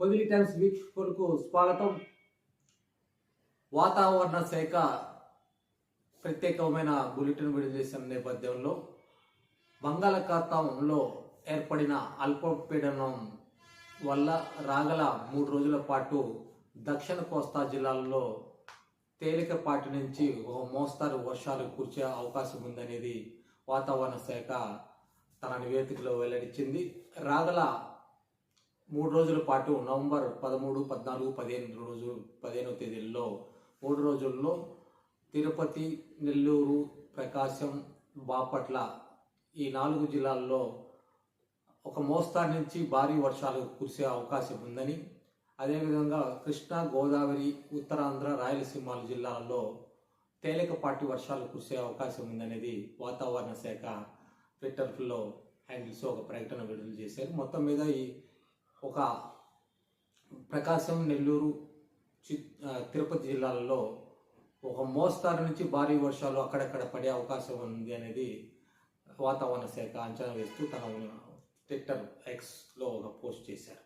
Podili times వీక్షకులకు స్వాగతం. వాతావరణ శాఖ ప్రత్యేకమైన బులెటిన్ విడుదల చేసిన నేపథ్యంలో బంగాళాఖాతంలో ఏర్పడిన అల్పపీడనం వల్ల రాగల మూడు రోజుల పాటు దక్షిణ కోస్తా జిల్లాల్లో తేలికపాటి నుంచి ఓ మోస్తారు వర్షాలు కురిచే అవకాశం ఉందనేది వాతావరణ శాఖ తన నివేదికలో వెల్లడించింది. రాగల మూడు రోజుల పాటు నవంబర్ పదమూడు పద్నాలుగు పదిహేను రోజు పదిహేనో తేదీల్లో మూడు రోజుల్లో తిరుపతి నెల్లూరు ప్రకాశం బాపట్ల ఈ నాలుగు జిల్లాల్లో ఒక మోస్తారు నుంచి భారీ వర్షాలు కురిసే అవకాశం ఉందని అదేవిధంగా కృష్ణా గోదావరి ఉత్తరాంధ్ర రాయలసీమ జిల్లాల్లో తేలికపాటి వర్షాలు కురిసే అవకాశం ఉందనేది వాతావరణ శాఖ ట్విట్టర్లో హ్యాండిల్స్ ఒక ప్రకటన విడుదల చేశారు. మొత్తం మీద ఈ ఒక ప్రకాశం నెల్లూరు తిరుపతి జిల్లాలలో ఒక మోస్తారు నుంచి భారీ వర్షాలు అక్కడక్కడ పడే అవకాశం ఉంది అనేది వాతావరణ శాఖ అంచనా వేస్తూ తన ట్విట్టర్ ఎక్స్లో ఒక పోస్ట్ చేశారు.